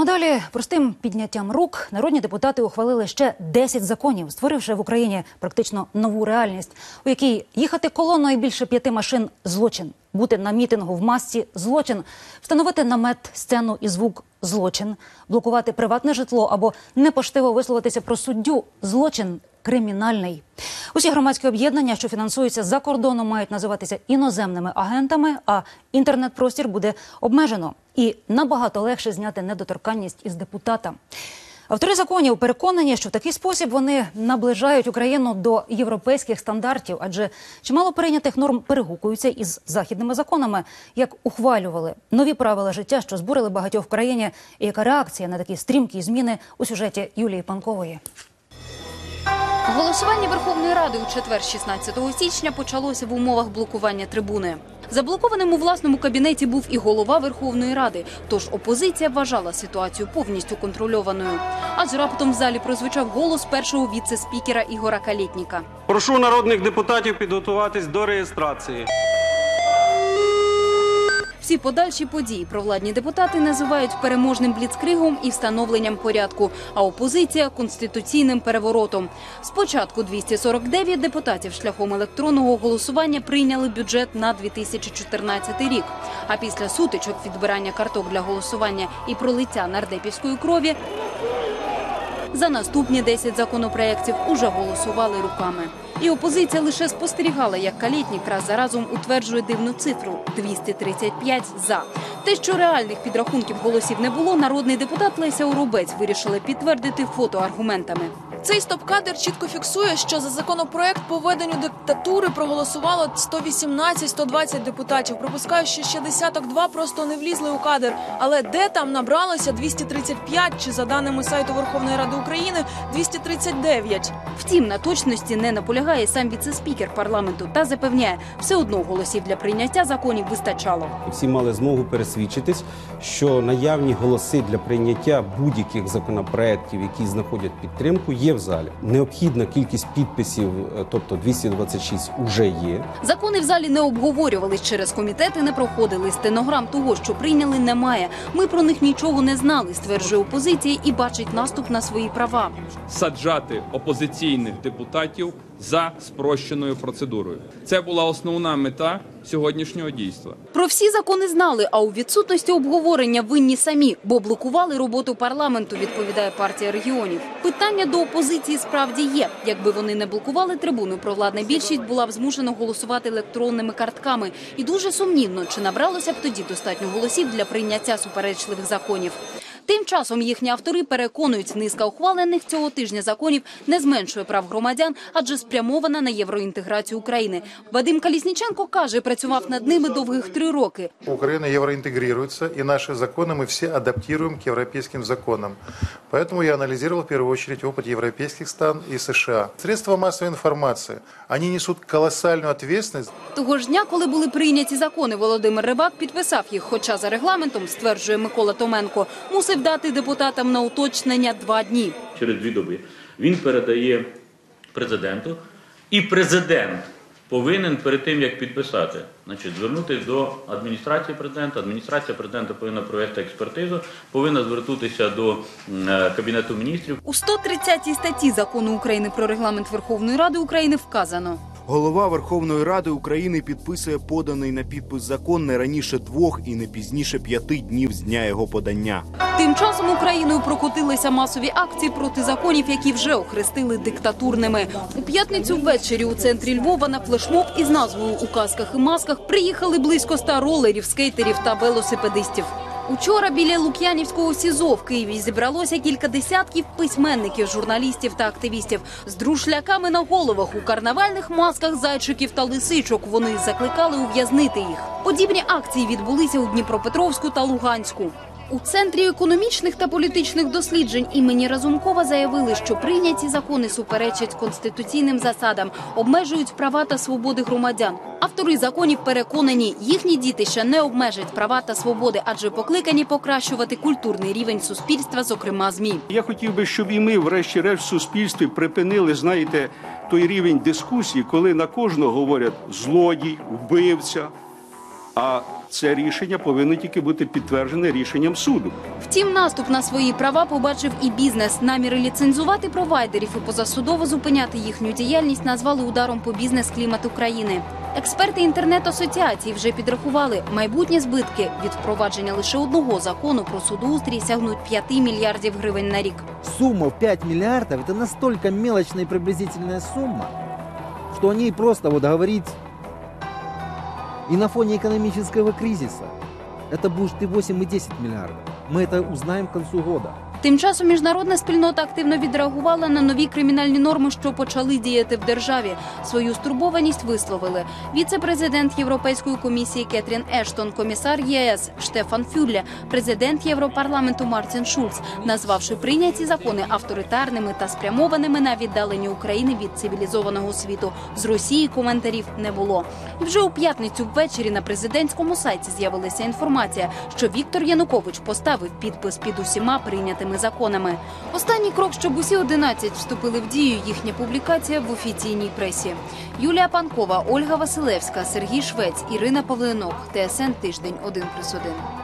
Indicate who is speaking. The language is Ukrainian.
Speaker 1: Ну далі простим підняттям рук народні депутати ухвалили ще 10 законів, створивши в Україні практично нову реальність, у якій їхати колоною більше п'яти машин злочин, бути на мітингу в масці злочин, встановити намет, сцену і звук злочин, блокувати приватне житло або непоштиво висловитися про суддю злочин. Кримінальний. Усі громадські об'єднання, що фінансуються за кордоном, мають називатися іноземними агентами, а інтернет-простір буде обмежено і набагато легше зняти недоторканність із депутата. Автори законів переконані, що в такий спосіб вони наближають Україну до європейських стандартів, адже чимало прийнятих норм перегукуються із західними законами, як ухвалювали нові правила життя, що збурили багатьох в країні. І яка реакція на такі стрімкі зміни у сюжеті Юлії Панкової?
Speaker 2: Голосування Верховної Ради у четвер, 16 січня, почалося в умовах блокування трибуни. Заблокованим у власному кабінеті був і голова Верховної Ради. Тож опозиція вважала ситуацію повністю контрольованою. Аж раптом в залі прозвучав голос першого віце-спікера Ігора Калітніка.
Speaker 3: Прошу народних депутатів підготуватись до реєстрації.
Speaker 2: Всі подальші події провладні депутати називають переможним бліцкригом і встановленням порядку, а опозиція конституційним переворотом. Спочатку 249 депутатів шляхом електронного голосування прийняли бюджет на 2014 рік. А після сутичок відбирання карток для голосування і пролиття нардепівської крові за наступні 10 законопроєктів уже голосували руками. І опозиція лише спостерігала, як Калітнік раз за разом утверджує дивну цифру 235 за. Те, що реальних підрахунків голосів не було, народний депутат Леся Урубець вирішила підтвердити фотоаргументами.
Speaker 4: Цей стоп-кадр чітко фіксує, що за законопроект по введенню диктатури проголосувало 118-120 депутатів. Припускаю, що ще десяток два просто не влізли у кадр. Але де там набралося 235, чи за даними сайту Верховної Ради України 239.
Speaker 2: Втім, на точності не наполягає сам віцеспікер парламенту та запевняє, все одно голосів для прийняття законів вистачало.
Speaker 5: Всі мали змогу пересвідчитись, що наявні голоси для прийняття будь-яких законопроєктів, які знаходять підтримку, є в залі. Необхідна кількість підписів, е, тобто 226, уже є.
Speaker 2: Закони в залі не обговорювались через комітети, не проходили. Стенограм того, що прийняли, немає. Ми про них нічого не знали, стверджує опозиція і бачить наступ на свої права.
Speaker 6: саджати опозиційних депутатів за спрощеною процедурою. Це була основна мета сьогоднішнього дійства.
Speaker 2: Про всі закони знали, а у відсутності обговорення винні самі, бо блокували роботу парламенту, відповідає партія регіонів. Питання до опозиції справді є. Якби вони не блокували трибуну, провладна більшість була б змушена голосувати електронними картками. І дуже сумнівно, чи набралося б тоді достатньо голосів для прийняття суперечливих законів. Тим часом їхні автори переконують, низка ухвалених цього тижня законів не зменшує прав громадян, адже спрямована на євроінтеграцію України. Вадим Калісніченко каже, працював над ними довгих три роки.
Speaker 7: Украина евроинтегрируется, и наши законы мы все адаптируем к европейским законам. Поэтому я анализировал в первую очередь опыт европейских стран и США. Средства массовой информации, они несут колоссальную ответственность
Speaker 2: Того ж дня, коли були прийняті закони, Володимир Рибак підписав їх. Хоча за регламентом, стверджує Микола Томенко, мусив дати депутатам на уточнення два дні.
Speaker 8: через дві доби. Він передає президенту, і президент повинен перед тим, як підписати, значить, звернутися до адміністрації президента. Адміністрація президента повинна провести експертизу, повинна звернутися до е, Кабінету міністрів.
Speaker 2: У 130 статті закону України про регламент Верховної Ради України вказано.
Speaker 9: Голова Верховної Ради України підписує поданий на підпис закон не раніше двох і не пізніше п'яти днів з дня його подання.
Speaker 2: Тим часом Україною прокотилися масові акції проти законів, які вже охрестили диктатурними. У п'ятницю ввечері у центрі Львова на флешмоб із назвою у касках і масках приїхали близько ста ролерів, скейтерів та велосипедистів. Учора біля Лук'янівського СІЗО в Києві зібралося кілька десятків письменників, журналістів та активістів з друшляками на головах у карнавальних масках зайчиків та лисичок. Вони закликали ув'язнити їх. Подібні акції відбулися у Дніпропетровську та Луганську. У центрі економічних та політичних досліджень імені Разумкова заявили, що прийняті закони суперечать конституційним засадам, обмежують права та свободи громадян. Автори законів переконані, їхні діти ще не обмежать права та свободи, адже покликані покращувати культурний рівень суспільства, зокрема змі.
Speaker 10: Я хотів би, щоб і ми, врешті-решт, в суспільстві припинили, знаєте, той рівень дискусії, коли на кожного говорять злодій, вбивця. А це рішення повинно тільки бути підтверджене рішенням суду.
Speaker 2: Втім, наступ на свої права побачив і бізнес. Наміри ліцензувати провайдерів і позасудово зупиняти їхню діяльність назвали ударом по бізнес-клімату країни. Експерти інтернет-асоціації вже підрахували, майбутні збитки від впровадження лише одного закону про судоустрій сягнуть 5 мільярдів гривень на рік.
Speaker 11: Сумма в 5 миллиардов – это настолько мелочная и приблизительная сумма, что о ней просто вот говорить и на фоне экономического кризиса это будет и 8, и 10 миллиардов. Мы это узнаем к концу года.
Speaker 2: Тим часом міжнародна спільнота активно відреагувала на нові кримінальні норми, що почали діяти в державі. Свою стурбованість висловили віце-президент Європейської комісії Кетрін Ештон, комісар ЄС Штефан Фюлле, президент Європарламенту Мартін Шульц, назвавши прийняті закони авторитарними та спрямованими на віддалення України від цивілізованого світу. З Росії коментарів не було. І вже у п'ятницю ввечері на президентському сайті з'явилася інформація, що Віктор Янукович поставив підпис під усіма прийнятими законами. Останній крок, щоб усі 11 вступили в дію. Їхня публікація в офіційній пресі. Юлія Панкова, Ольга Василевська, Сергій Швець, Ірина Павленок. ТСН тиждень 1+,1.